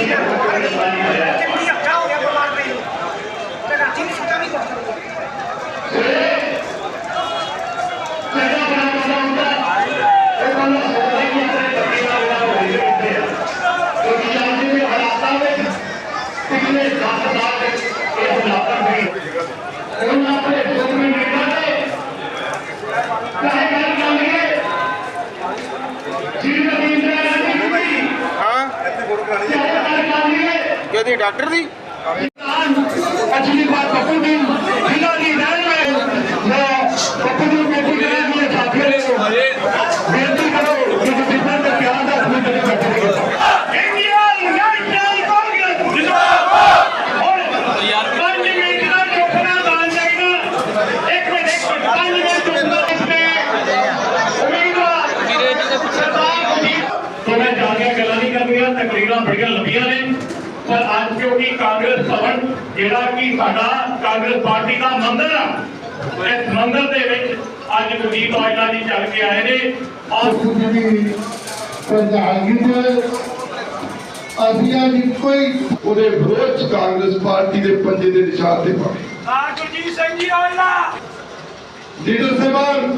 ਚੰਗੀ ਅੱਖਾਂ ਹੋ ਗਿਆ ਬਿਮਾਰ ਪਈ ਨੂੰ ਤੇ ਰਾਜੀ ਨੂੰ ਸੁੱਤਾ ਨਹੀਂ ਕਰ ਹਾਂ ਕਿਹਦੀ ਡਾਕਟਰ ਦੀ। ਅਜਲੀ ਬਾਤ ਪੱਪੂ ਦੀ ਜ਼ਿਲ੍ਹਾ ਦੀ ਰਹਿਣ ਮੈਂ ਪੱਪੂ ਦੀ ਬੇਟੀ ਦੇ ਲਈ ਸਾਥੀਆਂ ਨੇ ਬੇਨਤੀ ਕਰੋ ਕਿ ਜਿੱਦਾਂ ਦਾ ਪਿਆਰ ਦਾ ਕੋਈ ਨਹੀਂ ਬੈਠੇਗਾ ਇੰਡੀਆ ਯੂਨਾਈਟਿਡ ਕਾਂਗਰਸ ਜਿੰਦਾਬਾਦ ਪੰਜ ਮਿੰਟ ਦਾ ਚੁੱਕਣਾ ਬਣ ਜਾਏਗਾ ਇੱਕ ਮਿੰਟ ਇੱਕ ਮਿੰਟ ਪੰਜ ਮਿੰਟ ਚੁੱਕਣਾ ਇਸਨੇ ਉਮੀਦਵਾਰ ਸਰਦਾਰ ਅਜੀਤ ਤੋਂ ਮੈਂ ਜਾ ਕੇ ਗੱਲਾਂ ਨਹੀਂ ਕਰਨੀਆਂ ਤਕਰੀਰਾਂ ਬੜੀਆਂ ਲੰਬੀਆਂ ਨੇ ਪਰ ਅੱਜ ਕਿਉਂਕਿ ਕਾਂਗਰਸ ਭਵਨ ਜਿਹੜਾ ਕਿ ਸਾਡਾ ਕਾਂਗਰਸ ਪਾਰਟੀ ਦਾ ਮੰਦਰ ਆ। ਇਸ ਮੰਦਰ ਦੇ ਵਿੱਚ ਅੱਜ ਗੁਰਦੀਪ ਔਜਲਾ ਜੀ ਚੱਲ ਕੇ ਆਏ ਨੇ। ਔਰ ਜਿਹੜੀ ਪ੍ਰਧਾਨਗੀ ਤੇ ਅਸੀਂ ਅੱਜ ਹੀ ਉਹਦੇ ਵਿਰੋਧ ਚ ਕਾਂਗਰਸ ਪਾਰਟੀ ਦੇ ਪੰਜੇ ਦੇ ਨਿਸ਼ਾਨ ਤੇ ਪਾਵੇ ਆ ਗੁਰਜੀਤ ਸਿੰਘ ਜੀ ਆਇਲਾ। ਲੀਡਰ ਸਾਹਿਬਾਨ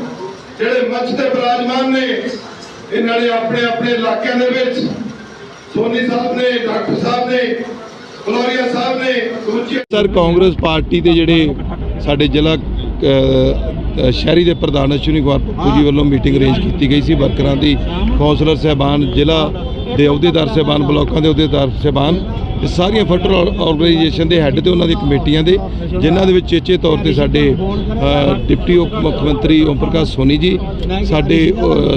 ਜਿਹੜੇ ਮੰਚ ਤੇ ਬਿਰਾਜਮਾਨ ਨੇ ਇਹਨਾਂ ਨੇ ਆਪਣੇ ਆਪਣੇ ਇਲਾਕਿਆਂ ਦੇ ਵਿੱਚ ਸੋਨੀ ਸਾਹਿਬ ਨੇ ਡਾਕਟਰ ਸਾਹਿਬ ਨੇ ਫਲੋਰੀਆ ਸਾਹਿਬ ਨੇ ਦੂਜੇ ਸਰ ਕਾਂਗਰਸ ਪਾਰਟੀ ਦੇ ਜਿਹੜੇ ਸਾਡੇ ਜ਼ਿਲ੍ਹਾ ਸ਼ਹਿਰੀ ਦੇ ਪ੍ਰਧਾਨ ਅਸ਼ਵਨੀ ਕੁਮਾਰ ਪੱਪੂ ਜੀ ਵੱਲੋਂ ਮੀਟਿੰਗ ਅਰੇਂਜ ਕੀਤੀ ਗਈ ਸੀ ਵਰਕਰਾਂ ਦੀ। ਕੌਂਸਲਰ ਸਹਿਬਾਨ ਜ਼ਿਲ੍ਹਾ ਦੇ ਅਹੁਦੇਦਾਰ ਸਹਿਬਾਨ ਬਲਾਕਾਂ ਦੇ ਅਹੁਦੇਦਾਰ ਸਹਿਬਾਨ ਇਹ ਸਾਰੀਆਂ ਫੈਡਰਲ ਆਰਗੇਨਾਈਜੇਸ਼ਨ ਦੇ ਹੈੱਡ ਤੇ ਉਹਨਾਂ ਦੀ ਕਮੇਟੀਆਂ ਦੇ ਜਿਨ੍ਹਾਂ ਦੇ ਵਿੱਚ ਚੇਚੇ ਤੌਰ ਤੇ ਸਾਡੇ ਡਿਪਟੀ ਉਪ ਮੁੱਖ ਮੰਤਰੀ ਓਮ ਪ੍ਰਕਾਸ਼ ਸੋਨੀ ਜੀ ਸਾਡੇ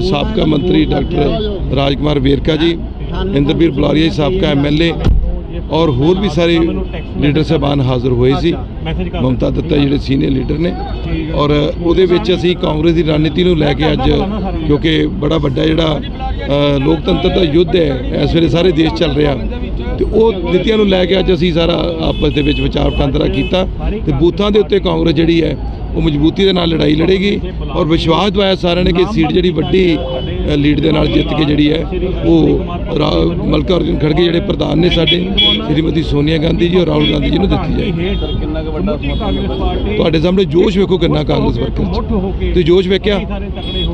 ਸਾਬਕਾ ਮੰਤਰੀ ਡਾਕਟਰ ਰਾਜਕੁਮਾਰ ਵੇਰਕਾ ਜੀ ਇੰਦਰਵੀਰ ਬੁਲਾਰੀਆ ਜੀ ਸਾਬਕਾ ਐਮਐਲਏ ਔਰ ਹੋਰ ਵੀ ਸਾਰੇ ਲੀਡਰ ਸਾਹਿਬਾਨ ਹਾਜ਼ਰ ਹੋਏ ਸੀ। ਮਮਤਾ ਦੱਤਾ। ਜਿਹੜੇ ਸੀਨੀਅਰ ਲੀਡਰ ਨੇ। ਔਰ ਉਹਦੇ ਵਿੱਚ ਅਸੀਂ ਕਾਂਗਰਸ ਦੀ ਰਣਨੀਤੀ ਨੂੰ ਲੈ ਕੇ ਅੱਜ ਕਿਉਂਕਿ ਬੜਾ ਵੱਡਾ ਜਿਹੜਾ ਲੋਕਤੰਤਰ ਦਾ ਯੁੱਧ ਹੈ ਇਸ ਵੇਲੇ ਸਾਰੇ ਦੇਸ਼ ਚੱਲ ਰਿਹਾ। ਤੇ ਉਹ ਨੀਤੀਆਂ ਨੂੰ ਲੈ ਕੇ ਅੱਜ ਅਸੀਂ ਸਾਰਾ ਆਪਸ ਦੇ ਵਿੱਚ ਵਿਚਾਰ ਵਟਾਂਦਰਾ ਕੀਤਾ। ਤੇ ਬੂਥਾਂ ਦੇ ਉੱਤੇ ਕਾਂਗਰਸ ਜਿਹੜੀ ਹੈ ਉਹ ਮਜ਼ਬੂਤੀ ਦੇ ਨਾਲ ਲੜਾਈ ਲੜੇਗੀ। ਔਰ ਵਿਸ਼ਵਾਸ ਦਵਾਇਆ ਸਾਰਿਆਂ ਨੇ ਕਿ ਸੀਟ ਜਿਹੜੀ ਵੱਡੀ ਲੀਡ ਦੇ ਨਾਲ ਜਿੱਤ ਕੇ ਜਿਹੜੀ ਹੈ, ਉਹ ਰਾ- ਮਲਕਾ ਅਰਜੁਨ ਖੜਗੇ ਜਿਹੜੇ ਪ੍ਰਧਾਨ ਨੇ ਸਾਡੇ, ਸ਼੍ਰੀਮਤੀ ਸੋਨੀਆ ਗਾਂਧੀ ਜੀ ਔਰ ਰਾਹੁਲ ਗਾਂਧੀ ਜੀ ਨੂੰ ਦਿੱਤੀ ਜਾਏ ਤੁਹਾਡੇ ਸਾਹਮਣੇ ਜੋਸ਼ ਵੇਖੋ ਕਿੰਨਾ ਕਾਂਗਰਸ ਵਰਕਰ ਚ। ਤੇ ਜੋਸ਼ ਵੇਖਿਆ?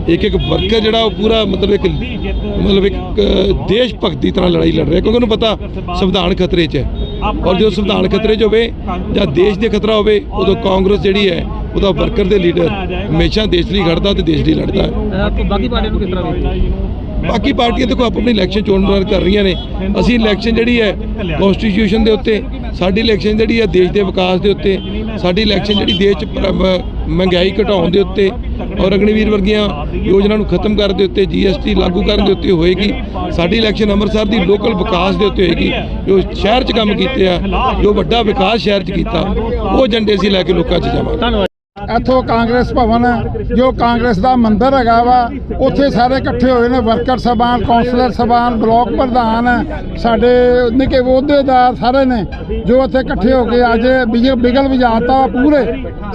ਇੱਕ ਇੱਕ ਵਰਕਰ ਜਿਹੜਾ ਉਹ ਪੂਰਾ ਮਤਲਬ ਇੱਕ ਮਤਲਬ ਇੱਕ ਦੇਸ਼ ਭਗਤੀ ਤਰ੍ਹਾਂ ਲੜਾਈ ਲੜ ਰਿਹਾ, ਕਿਉਂਕਿ ਉਹਨੂੰ ਪਤਾ ਸੰਵਿਧਾਨ ਖਤਰੇ 'ਚ ਹੈ। ਔਰ ਜਦੋਂ ਸੰਵਿਧਾਨ ਖਤਰੇ 'ਚ ਹੋਵੇ ਜਾਂ ਦੇਸ਼ ਦੇ ਖਤਰਾ ਹੋਵੇ, ਉਦੋਂ ਕਾਂਗਰਸ ਜਿਹੜੀ ਹੈ ਉਹਦਾ ਵਰਕਰ ਦੇ ਲੀਡਰ ਹਮੇਸ਼ਾ ਦੇਸ਼ ਲਈ ਖੜਦਾ ਤੇ ਦੇਸ਼ ਲਈ ਲੜਦਾ ਹੈ। ਬਾਕੀ ਪਾਰਟੀਆਂ ਨੂੰ ਕਿਸ ਤਰ੍ਹਾਂ ਵੇਖਦੇ ਬਾਕੀ ਪਾਰਟੀਆਂ ਦੇਖੋ ਆਪੋ ਆਪਣੀ ਇਲੈਕਸ਼ਨ ਚੋਣ ਲੜ ਕਰ ਰਹੀਆਂ ਨੇ। ਅਸੀਂ ਇਲੈਕਸ਼ਨ ਜਿਹੜੀ ਹੈ ਕਨਸਟੀਟਿਊਸ਼ਨ ਦੇ ਉੱਤੇ ਸਾਡੀ ਇਲੈਕਸ਼ਨ ਜਿਹੜੀ ਹੈ ਦੇਸ਼ ਦੇ ਵਿਕਾਸ ਦੇ ਉੱਤੇ ਸਾਡੀ ਇਲੈਕਸ਼ਨ ਜਿਹੜੀ ਦੇਸ਼ 'ਚ ਮਹਿੰਗਾਈ ਘਟਾਉਣ ਦੇ ਉੱਤੇ ਔਰ ਅਗਨੀਵੀਰ ਵਰਗੀਆਂ ਯੋਜਨਾ ਨੂੰ ਖਤਮ ਕਰਨ ਦੇ ਉੱਤੇ ਜੀਐਸਟੀ ਲਾਗੂ ਕਰਨ ਦੇ ਉੱਤੇ ਹੋਏਗੀ। ਸਾਡੀ ਇਲੈਕਸ਼ਨ ਅੰਮ੍ਰਿਤਸਰ ਦੀ ਲੋਕਲ ਵਿਕਾਸ ਦੇ ਉੱਤੇ ਹੋਏਗੀ। ਜੋ ਸ਼ਹਿਰ 'ਚ ਕੰਮ ਕੀਤੇ ਆ ਜੋ ਵੱਡਾ ਵਿਕਾਸ ਸ਼ਹਿਰ 'ਚ ਕੀਤਾ ਉਹ ਏਜੰਡੇ ਅਸੀਂ ਲੈ ਕੇ ਲੋਕਾਂ 'ਚ ਜਾਵਾਂਗੇ। ਇੱਥੋਂ ਕਾਂਗਰਸ ਭਵਨ ਜੋ ਕਾਂਗਰਸ ਦਾ ਮੰਦਿਰ ਹੈਗਾ ਵਾ, ਉੱਥੇ ਸਾਰੇ ਇਕੱਠੇ ਹੋਏ ਨੇ, ਵਰਕਰ ਸਭਾਨ ਕਾਉਂਸਲਰ ਸਭਾਨ, ਬਲਾਕ ਪ੍ਰਧਾਨ ਸਾਡੇ ਨਿੱਕੇ ਅਹੁਦੇਦਾਰ ਸਾਰੇ ਨੇ, ਜੋ ਇੱਥੇ ਇਕੱਠੇ ਹੋ ਕੇ ਅੱਜ ਬਿਗਲ ਬਿਗਲ ਵਜਾਤਾ ਪੂਰੇ,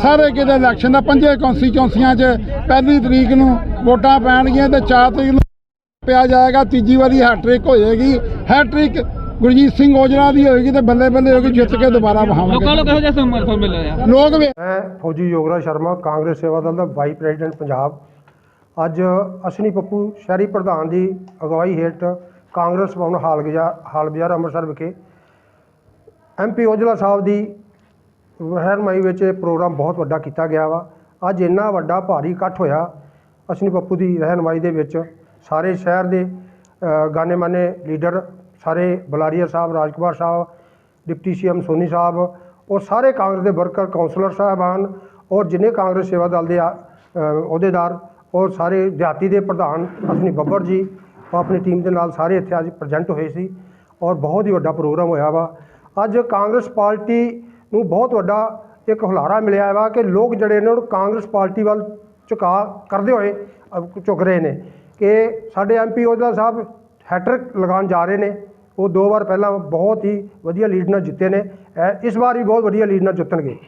ਸਾਰੇ ਕਿਤੇ ਇਲੈਕਸ਼ਨ ਦਾ ਪੰਜੇ ਕੌਂਸਟੀਚੁਐਂਸੀਆਂ 'ਚ ਪਹਿਲੀ ਤਰੀਕ ਨੂੰ ਵੋਟਾਂ ਪੈਣਗੀਆਂ ਤੇ 4 ਤਰੀਕ ਨੂੰ ਪਿਆ ਜਾਏਗਾ, ਤੀਜੀ ਵਾਰੀ ਹੈਟ੍ਰਿਕ ਹੋਏਗੀ ਹੈਟ੍ਰਿਕ ਗੁਰਜੀਤ ਸਿੰਘ ਔਜਲਾ ਦੀ ਹੋਏਗੀ ਤੇ ਬੱਲੇ ਬੱਲੇ ਹੋਏਗੀ ਜਿੱਤ ਕੇ ਦੁਬਾਰਾ ਲੋਕਾਂ ਵਹਾਵਾਂਗੇ ਨੂੰ ਕਿਹੋ ਜਿਹਾ ਸਮਰਥਨ ਮਿਲ ਰਿਹਾ ਲੋਕ ਵੇ- ਮੈਂ ਫੌਜੀ ਯੋਗਰਾਜ ਸ਼ਰਮਾ ਕਾਂਗਰਸ ਸੇਵਾ ਦਲ ਦਾ ਵਾਈਸ ਪ੍ਰੈਜ਼ੀਡੈਂਟ ਪੰਜਾਬ। ਅੱਜ ਅਸ਼ਨੀ ਪੱਪੂ ਸ਼ਹਿਰੀ ਪ੍ਰਧਾਨ ਦੀ ਅਗਵਾਈ ਹੇਠ ਕਾਂਗਰਸ ਭਵਨ ਹਾਲ ਬਾਜ਼ਾਰ ਹਾਲ ਬਾਜ਼ਾਰ ਅੰਮ੍ਰਿਤਸਰ ਵਿਖੇ। ਐਮਪੀ ਔਜਲਾ ਸਾਹਿਬ ਦੀ ਰਹਿਨਮਾਈ ਵਿੱਚ ਇਹ ਪ੍ਰੋਗਰਾਮ ਬਹੁਤ ਵੱਡਾ ਕੀਤਾ ਗਿਆ ਵਾ। ਅੱਜ ਇੰਨਾ ਵੱਡਾ ਭਾਰੀ ਇਕੱਠ ਹੋਇਆ ਅਸ਼ਨੀ ਪੱਪੂ ਦੀ ਰਹਿਨਮਾਈ ਦੇ ਵਿੱਚ। ਸਾਰੇ ਸ਼ਹਿਰ ਦੇ ਅ, ਗਾਨੇ ਮਾਨੇ ਲੀਡਰ ਸਾਰੇ ਬਲਾਰੀਆ ਸਾਹਿਬ, ਰਾਜਕੁਮਾਰ ਸਾਹਿਬ, ਡਿਪਟੀ ਸੀਐਮ ਸੋਨੀ ਸਾਹਿਬ, ਔਰ ਸਾਰੇ ਕਾਂਗਰਸ ਦੇ ਵਰਕਰ ਕਾਉਂਸਲਰ ਸਾਹਿਬਾਨ ਔਰ ਜਿੰਨੇ ਕਾਂਗਰਸ ਸੇਵਾ ਦਲ ਦੇ ਆ- ਅਹੁਦੇਦਾਰ, ਔਰ ਸਾਰੇ ਦਿਹਾਤੀ ਦੇ ਪ੍ਰਧਾਨ, ਅਸ਼ਨੀ ਬੱਬਰ ਜੀ, ਉਹ ਆਪਣੀ ਟੀਮ ਦੇ ਨਾਲ ਸਾਰੇ ਇੱਥੇ ਅੱਜ ਪ੍ਰੈਜ਼ੈਂਟ ਹੋਏ ਸੀ, ਔਰ ਬਹੁਤ ਹੀ ਵੱਡਾ ਪ੍ਰੋਗਰਾਮ ਹੋਇਆ ਵਾ। ਅੱਜ ਕਾਂਗਰਸ ਪਾਰਟੀ ਨੂੰ ਬਹੁਤ ਵੱਡਾ ਇੱਕ ਹੁਲਾਰਾ ਮਿਲਿਆ ਵਾ ਕਿ ਲੋਕ ਜਿਹੜੇ ਨੇ ਉਹ ਕਾਂਗਰਸ ਪਾਰਟੀ ਵੱਲ ਝੁਕਾ ਕਰਦੇ ਹੋਏ ਝੁਕ ਰਹੇ ਨੇ ਕਿ ਸਾਡੇ ਐਮਪੀ ਔਜਲਾ ਸਾਹਿਬ ਹੈਟ੍ਰਿਕ ਲਗਾਉਣ ਜਾ ਰਹੇ ਨੇ ਉਹ ਦੋ ਵਾਰ ਪਹਿਲਾਂ ਬਹੁਤ ਹੀ ਵਧੀਆ ਲੀਡ ਨਾਲ ਜਿੱਤੇ ਨੇ। ਐ- ਇਸ ਵਾਰ ਵੀ ਬਹੁਤ ਵਧੀਆ ਲੀਡ ਨਾਲ ਜਿੱਤਣਗੇ।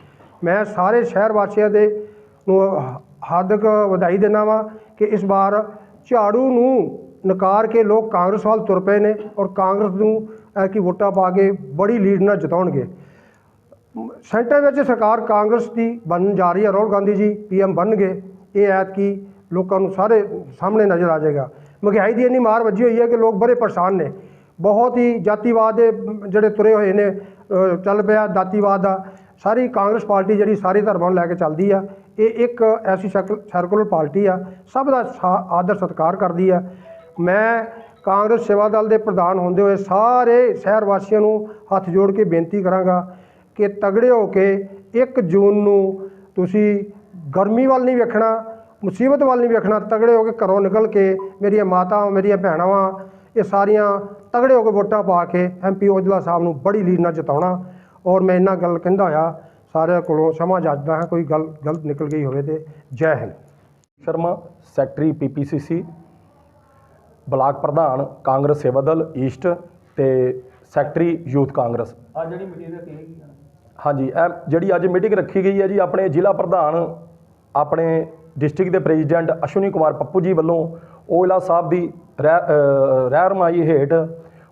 ਮੈਂ ਸਾਰੇ ਸ਼ਹਿਰ ਵਾਸੀਆਂ ਦੇ ਨੂੰ ਹਾਰਦਿਕ ਵਧਾਈ ਦਿੰਦਾ ਵਾਂ ਕਿ ਇਸ ਵਾਰ ਝਾੜੂ ਨੂੰ ਨਕਾਰ ਕੇ ਲੋਕ ਕਾਂਗਰਸ ਵੱਲ ਤੁਰ ਪਏ ਨੇ ਔਰ ਕਾਂਗਰਸ ਨੂੰ ਕਿ ਵੋਟਾਂ ਪਾ ਕੇ ਬੜੀ ਲੀਡ ਨਾਲ ਜਿਤਾਉਣਗੇ। ਸੈਂਟਰ ਵਿੱਚ ਸਰਕਾਰ ਕਾਂਗਰਸ ਦੀ ਬਣਨ ਜਾ ਰਹੀ ਹੈ, ਰਾਹੁਲ ਗਾਂਧੀ ਜੀ ਪੀਐਮ ਬਣਨਗੇ। ਇਹ ਐਤਕੀ ਲੋਕਾਂ ਨੂੰ ਸਾਰੇ ਸਾਹਮਣੇ ਨਜ਼ਰ ਆ ਜਾਏਗਾ। ਮਹਿੰਗਾਈ ਦੀ ਇੰਨੀ ਮਾਰ ਵੱਜੀ ਹੋਈ ਹੈ ਕਿ ਲੋਕ ਬੜੇ ਪਰੇਸ਼ਾਨ ਨੇ। ਬਹੁਤ ਹੀ ਜਾਤੀਵਾਦ ਦੇ, ਜਿਹੜੇ ਤੁਰੇ ਹੋਏ ਨੇ ਚੱਲ ਪਿਆ ਜਾਤੀਵਾਦ ਦਾ। ਸਾਰੀ ਕਾਂਗਰਸ ਪਾਰਟੀ ਜਿਹੜੀ ਸਾਰੇ ਧਰਮਾਂ ਨੂੰ ਲੈ ਕੇ ਚੱਲਦੀ ਆ, ਇਹ ਇੱਕ ਐਸੀ ਸਰਕੂਲਰ ਪਾਰਟੀ ਆ, ਸਭ ਦਾ ਸਾ- ਆਦਰ ਸਤਿਕਾਰ ਕਰਦੀ ਆ। ਮੈਂ ਕਾਂਗਰਸ ਸੇਵਾ ਦਲ ਦੇ ਪ੍ਰਧਾਨ ਹੁੰਦੇ ਹੋਏ ਸਾਰੇ ਸ਼ਹਿਰ ਵਾਸੀਆਂ ਨੂੰ ਹੱਥ ਜੋੜ ਕੇ ਬੇਨਤੀ ਕਰਾਂਗਾ ਕਿ ਤਗੜੇ ਹੋ ਕੇ 1 ਜੂਨ ਨੂੰ ਤੁਸੀਂ ਗਰਮੀ ਵੱਲ ਨਹੀਂ ਵੇਖਣਾ, ਮੁਸੀਬਤ ਵੱਲ ਨਹੀਂ ਵੇਖਣਾ, ਤਗੜੇ ਹੋ ਕੇ ਘਰੋਂ ਨਿਕਲ ਕੇ ਮੇਰੀਆਂ ਮਾਤਾਵਾਂ, ਮੇਰੀਆਂ ਭੈਣਾਂ ਇਹ ਸਾਰੀਆਂ ਤਗੜੇ ਹੋ ਕੇ ਵੋਟਾਂ ਪਾ ਕੇ ਐਮਪੀ ਔਜਲਾ ਸਾਹਿਬ ਨੂੰ ਬੜੀ ਲੀਡ ਨਾਲ ਜਿਤਾਉਣਾ। ਔਰ ਮੈਂ ਇਹਨਾਂ ਗੱਲ ਕਹਿੰਦਾ ਹੋਇਆ ਸਾਰਿਆਂ ਕੋਲੋਂ ਸਮਾਂ ਜਾਚਦਾ ਹਾਂ ਕੋਈ ਗੱਲ ਗਲਤ ਨਿਕਲ ਗਈ ਹੋਵੇ ਤੇ ਜੈ ਹਿੰਦ। ਸ਼ਰਮਾ ਸੈਕਟਰੀ ਪੀਪੀਸੀਸੀ ਬਲਾਕ ਪ੍ਰਧਾਨ ਕਾਂਗਰਸ ਸੇਵਾ ਦਲ ਈਸਟ ਤੇ ਸੈਕਟਰੀ ਯੂਥ ਕਾਂਗਰਸ। ਆ ਜਿਹੜੀ ਮੀਟਿੰਗ ਰੱਖੀ ਆ। ਹਾਂਜੀ ਇਹ ਜਿਹੜੀ ਅੱਜ ਮੀਟਿੰਗ ਰੱਖੀ ਗਈ ਹੈ ਜੀ ਆਪਣੇ ਜ਼ਿਲ੍ਹਾ ਪ੍ਰਧਾਨ ਆਪਣੇ ਡਿਸਟ੍ਰਿਕਟ ਦੇ ਪ੍ਰੈਜ਼ੀਡੈਂਟ ਅਸ਼ਵਨੀ ਕੁਮਾਰ ਪੱਪੂ ਜੀ ਵੱਲੋਂ ਓਇਲਾ ਸਾਹਿਬ ਦੀ ਰਹਿ- ਅ, ਰਹਿਨੁਮਾਈ ਹੇਠ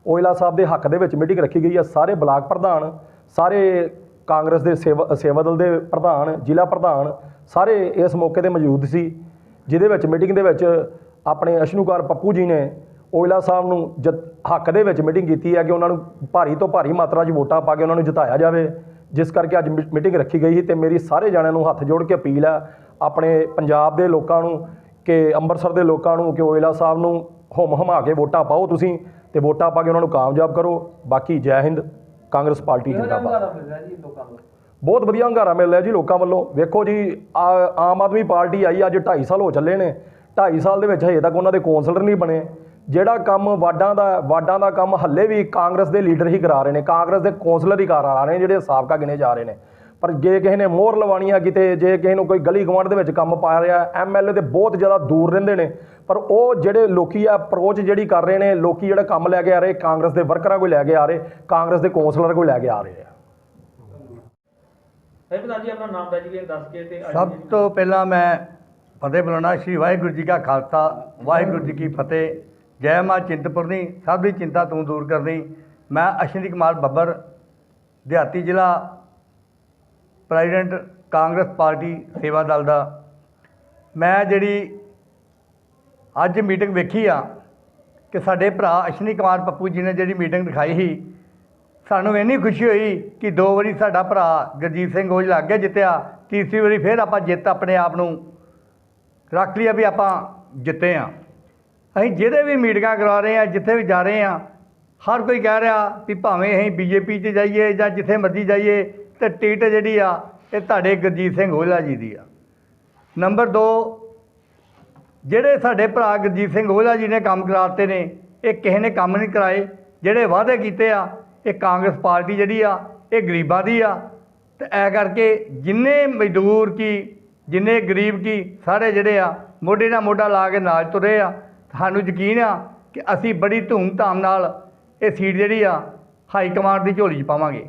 ਓਇਲਾ ਸਾਹਿਬ ਦੇ ਹੱਕ ਦੇ ਵਿੱਚ ਮੀਟਿੰਗ ਰੱਖੀ ਗਈ ਹੈ। ਸਾਰੇ ਬਲਾਕ ਪ੍ਰਧਾਨ ਸਾਰੇ ਕਾਂਗਰਸ ਦੇ ਸੇਵਾ ਸੇਵਾ ਦਲ ਦੇ ਪ੍ਰਧਾਨ ਜ਼ਿਲ੍ਹਾ ਪ੍ਰਧਾਨ ਸਾਰੇ ਇਸ ਮੌਕੇ ਤੇ ਮੌਜੂਦ ਸੀ ਜਿਹਦੇ ਵਿੱਚ ਮੀਟਿੰਗ ਦੇ ਵਿੱਚ ਆਪਣੇ ਅਸ਼ਨੂਕਾਰ ਪੱਪੂ ਜੀ ਨੇ ਓਇਲਾ ਸਾਹਿਬ ਨੂੰ ਜਤ ਹੱਕ ਦੇ ਵਿੱਚ ਮੀਟਿੰਗ ਕੀਤੀ ਹੈ ਕਿ ਉਹਨਾਂ ਨੂੰ ਭਾਰੀ ਤੋਂ ਭਾਰੀ ਮਾਤਰਾ 'ਚ ਵੋਟਾਂ ਪਾ ਕੇ ਉਹਨਾਂ ਨੂੰ ਜਿਤਾਇਆ ਜਾਵੇ। ਜਿਸ ਕਰਕੇ ਅੱਜ ਮੀ- ਮੀਟਿੰਗ ਰੱਖੀ ਗਈ ਸੀ ਤੇ ਮੇਰੀ ਸਾਰੇ ਜਣਿਆਂ ਨੂੰ ਹੱਥ ਜੋੜ ਕੇ ਅਪੀਲ ਹੈ ਆਪਣੇ ਪੰਜਾਬ ਦੇ ਲੋਕਾਂ ਨੂੰ ਕਿ ਅੰਮ੍ਰਿਤਸਰ ਦੇ ਲੋਕਾਂ ਨੂੰ ਕਿ ਓਇਲਾ ਸਾਹਿਬ ਨੂੰ ਹੁਮ ਹਮਾ ਕੇ ਵੋਟਾਂ ਪਾਓ ਤੁਸੀਂ ਤੇ ਵੋਟਾਂ ਪਾ ਕੇ ਉਹਨਾਂ ਨੂੰ ਕਾਮਯਾਬ ਕਰੋ। ਬਾਕੀ ਜੈ ਹਿੰਦ ਕਾਂਗਰਸ ਪਾਰਟੀ ਜਿੰਦਾਬਾਦ। ਬਹੁਤ ਵਧੀਆ ਹੰਗਾਰਾ ਮਿਲ ਰਿਹਾ ਜੀ ਲੋਕਾਂ ਵੱਲੋਂ। ਵੇਖੋ ਜੀ ਆਮ ਆਦਮੀ ਪਾਰਟੀ ਆਈ ਅੱਜ 2.5 ਸਾਲ ਹੋ ਚੱਲੇ ਨੇ। 2.5 ਸਾਲ ਦੇ ਵਿੱਚ ਹਜੇ ਤੱਕ ਉਹਨਾਂ ਦੇ ਕੌਂਸਲਰ ਨਹੀਂ ਬਣੇ। ਜਿਹੜਾ ਕੰਮ ਵਾਰਡਾਂ ਦਾ ਵਾਰਡਾਂ ਦਾ ਕੰਮ ਹੱਲੇ ਵੀ ਕਾਂਗਰਸ ਦੇ ਲੀਡਰ ਹੀ ਕਰਾ ਰਹੇ ਨੇ। ਕਾਂਗਰਸ ਦੇ ਕੌਂਸਲਰ ਹੀ ਕਰਾ ਰਹੇ ਨੇ ਜਿਹੜੇ ਸਾਬਕਾ ਗਿਣੇ ਜਾ ਰਹੇ ਨੇ। ਪਰ ਜੇ ਕਿਸੇ ਨੇ ਮੋਹਰ ਲਵਾਉਣੀ ਆ ਕਿਤੇ ਜੇ ਕਿਸੇ ਨੂੰ ਕੋਈ ਗਲੀ ਗਵਾਂਢ ਦੇ ਵਿੱਚ ਕੰਮ ਪਾ ਰਿਹਾ ਐਮਐਲਏ ਦੇ ਬਹੁਤ ਜ਼ਿਆਦਾ ਦੂਰ ਰਹਿੰਦੇ ਨੇ। ਪਰ ਉਹ ਜਿਹੜੇ ਲੋਕੀ ਆ ਅਪਰੋਚ ਜਿਹੜੀ ਕਰ ਰਹੇ ਨੇ ਲੋਕੀ ਜਿਹੜਾ ਕੰਮ ਲੈ ਕੇ ਆ ਰਹੇ ਕਾਂਗਰਸ ਦੇ ਵਰਕਰਾਂ ਕੋਈ ਲੈ ਕੇ ਆ ਰਹੇ ਕਾਂਗਰਸ ਦੇ ਕੌਂਸਲਰ ਕੋਈ ਲੈ ਕੇ ਆ ਰਹੇ ਆ। ਸਭ ਤੋਂ ਪਹਿਲਾਂ ਮੈਂ ਫਤਿਹ ਬੁਲਾਉਣਾ ਸ਼੍ਰੀ ਵਾਹਿਗੁਰੂ ਜੀ ਕਾ ਖਾਲਸਾ ਵਾਹਿਗੁਰੂ ਜੀ ਕੀ ਫਤਿਹ। ਜੈ ਮਾਂ ਚਿੰਤਪੁਰਨੀ ਸਭ ਦੀ ਚਿੰਤਾ ਤੂੰ ਦੂਰ ਕਰਨੀ। ਮੈਂ ਅਸ਼ਵਨੀ ਕੁਮਾਰ ਬੱਬਰ ਦਿਹਾਤੀ ਜ਼ਿਲ੍ਹਾ ਪ੍ਰੈਜ਼ੀਡੈਂਟ ਕਾਂਗਰਸ ਪਾਰਟੀ ਸੇਵਾ ਦਲ ਦਾ। ਮੈਂ ਜਿਹੜੀ ਅੱਜ ਮੀਟਿੰਗ ਵੇਖੀ ਆ ਕਿ ਸਾਡੇ ਭਰਾ ਅਸ਼ਵਨੀ ਕੁਮਾਰ ਪੱਪੂ ਜੀ ਨੇ ਜਿਹੜੀ ਮੀਟਿੰਗ ਦਿਖਾਈ ਸੀ, ਸਾਨੂੰ ਇੰਨੀ ਖੁਸ਼ੀ ਹੋਈ ਕਿ ਦੋ ਵਾਰੀ ਸਾਡਾ ਭਰਾ ਗੁਰਜੀਤ ਸਿੰਘ ਔਜ ਲੱਗ ਗਿਆ ਜਿੱਤਿਆ, ਤੀਸਰੀ ਵਾਰੀ ਫਿਰ ਆਪਾਂ ਜਿੱਤ ਆਪਣੇ ਆਪ ਨੂੰ ਰੱਖ ਲਿਆ ਵੀ ਆਪਾਂ ਜਿੱਤੇ ਆ। ਅਸੀਂ ਜਿਹਦੇ ਵੀ ਮੀਟਿੰਗਾਂ ਕਰਾ ਰਹੇ ਆ, ਜਿੱਥੇ ਵੀ ਜਾ ਰਹੇ ਆ, ਹਰ ਕੋਈ ਕਹਿ ਰਿਹਾ ਵੀ ਭਾਵੇਂ ਅਸੀਂ ਬੀਜੇਪੀ 'ਚ ਜਾਈਏ ਜਾਂ ਜਿੱਥੇ ਮਰਜ਼ੀ ਜਾਈਏ ਤੇ ਟਿਕਟ ਜਿਹੜੀ ਆ, ਇਹ ਤੁਹਾਡੇ ਗੁਰਜੀਤ ਸਿੰਘ ਔਜਲਾ ਜੀ ਦੀ ਆ। ਨੰਬਰ 2 ਜਿਹੜੇ ਸਾਡੇ ਭਰਾ ਗੁਰਜੀਤ ਸਿੰਘ ਔਜਲਾ ਜੀ ਨੇ ਕੰਮ ਕਰਾਤੇ ਨੇ, ਇਹ ਕਿਸੇ ਨੇ ਕੰਮ ਨਹੀਂ ਕਰਾਏ। ਜਿਹੜੇ ਵਾਅਦੇ ਕੀਤੇ ਆ, ਇਹ ਕਾਂਗਰਸ ਪਾਰਟੀ ਜਿਹੜੀ ਆ, ਇਹ ਗਰੀਬਾਂ ਦੀ ਆ। ਤੇ ਐ ਕਰਕੇ ਜਿੰਨੇ ਮਜ਼ਦੂਰ ਕੀ, ਜਿੰਨੇ ਗਰੀਬ ਕੀ, ਸਾਰੇ ਜਿਹੜੇ ਆ, ਮੋਢੇ ਨਾਲ ਮੋਢਾ ਲਾ ਕੇ ਨਾਲ ਤੁਰੇ ਆ। ਸਾਨੂੰ ਯਕੀਨ ਆ ਕਿ ਅਸੀਂ ਬੜੀ ਧੂਮ-ਧਾਮ ਨਾਲ ਇਹ ਸੀਟ ਜਿਹੜੀ ਆ, ਹਾਈ ਕਮਾਂਡ ਦੀ ਝੋਲੀ 'ਚ ਪਾਵਾਂਗੇ।